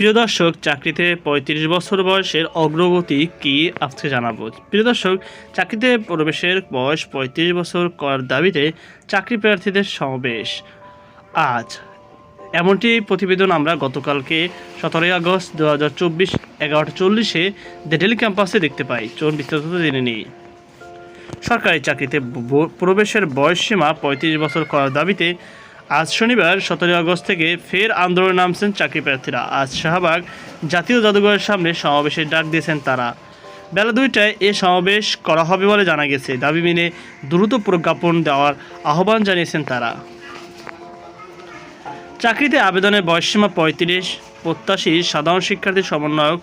প্রিয় দর্শক, চাকরিতে পঁয়ত্রিশ বছর বয়সের অগ্রগতি কি আজকে জানাব? প্রিয় দর্শক, চাকরিতে প্রবেশের বয়স পঁয়ত্রিশ বছর করার দাবিতে চাকরি প্রার্থীদের সমাবেশ। আজ এমনটি প্রতিবেদন আমরা গতকালকে সতেরোই আগস্ট দু হাজার চব্বিশ এগারোটা চল্লিশে দ্য ডেলি ক্যাম্পাসে দেখতে পাই। চলুন বিস্তারিত জেনে নিই। সরকারি চাকরিতে প্রবেশের বয়সসীমা পঁয়ত্রিশ বছর করার দাবিতে আজ শনিবার সতেরোই আগস্ট থেকে ফের আন্দোলনে নামছেন চাকরি প্রার্থীরা। আজ শাহবাগ জাতীয় জাদুঘরের সামনে সমাবেশের ডাক দিয়েছেন তারা। বেলা দুইটায় এ সমাবেশ করা হবে বলে জানা গেছে। দাবি মেনে দ্রুত প্রজ্ঞাপন দেওয়ার আহ্বান জানিয়েছেন তারা। চাকরিতে আবেদনের বয়সসীমা পঁয়ত্রিশ, প্রত্যাশী সাধারণ শিক্ষার্থী সমন্বয়ক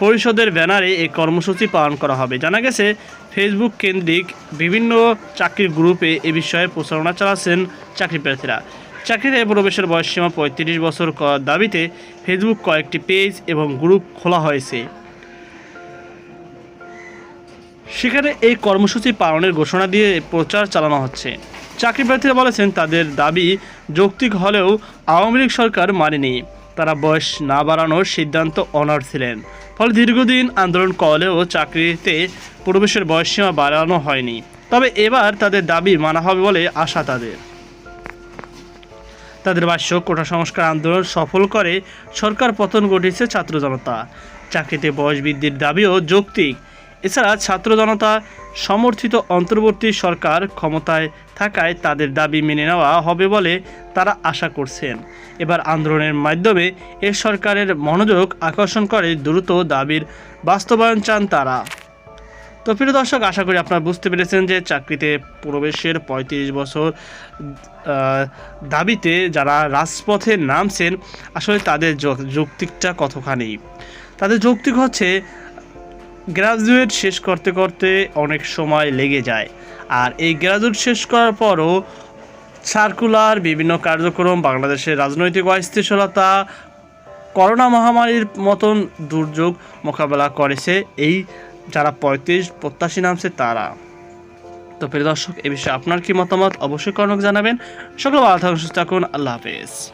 পরিষদের ব্যানারে এই কর্মসূচি পালন করা হবে। জানা গেছে ফেসবুক কেন্দ্রিক বিভিন্ন চাকরির গ্রুপে এ বিষয়ে প্রচারণা চালাচ্ছেন চাকরি প্রার্থীরা। চাকরিতে প্রবেশের বয়সসীমা পঁয়ত্রিশ বছর করার দাবিতে ফেসবুক কয়েকটি পেজ এবং গ্রুপ খোলা হয়েছে। সেখানে এই কর্মসূচি পালনের ঘোষণা দিয়ে প্রচার চালানো হচ্ছে। চাকরি প্রার্থীরা বলেছেন, তাদের দাবি যৌক্তিক হলেও আওয়ামী লীগ সরকার মানেনি। তারা বয়স না বাড়ানোর সিদ্ধান্ত অনার ছিলেন। ফলে দীর্ঘদিন আন্দোলন করলেও চাকরিতে প্রবেশের বয়সসীমা বাড়ানো হয়নি। তবে এবার তাদের দাবি মানা হবে বলে আশা তাদের। তাদের ভাষ্য, কোটা সংস্কার আন্দোলন সফল করে সরকার পতন ঘটিয়েছে ছাত্র জনতা। চাকরিতে বয়স বৃদ্ধির দাবিও যৌক্তিক। এছাড়া ছাত্র জনতা সমর্থিত অন্তর্বর্তী সরকার ক্ষমতায় থাকায় তাদের দাবি মেনে নেওয়া হবে বলে তারা আশা করছেন। এবার আন্দোলনের মাধ্যমে এ সরকারের মনোযোগ আকর্ষণ করে দ্রুত দাবির বাস্তবায়ন চান তারা। তো প্রিয় দর্শক, আশা করি আপনারা বুঝতে পেরেছেন যে চাকরিতে প্রবেশের পঁয়ত্রিশ বছর দাবিতে যারা রাজপথে নামছেন, আসলে তাদের যৌক্তিকটা কতখানি? তাদের যৌক্তিক হচ্ছে গ্রাজুয়েট শেষ করতে করতে অনেক সময় লেগে যায়। আর এই গ্রাজুয়েট শেষ করার পরও সার্কুলার, বিভিন্ন কার্যক্রম, বাংলাদেশের রাজনৈতিক অস্থিতিশীলতা, করোনা মহামারীর মতন দুর্যোগ মোকাবেলা করেছে এই যারা পঁয়ত্রিশ, প্রত্যাশী নামছে তারা। তো প্রিয় দর্শক, এ বিষয়ে আপনার কি মতামত অবশ্যই কর্ণক জানাবেন। সকল ভালো থাকুন, সুস্থ থাকুন, আল্লাহ হাফেজ।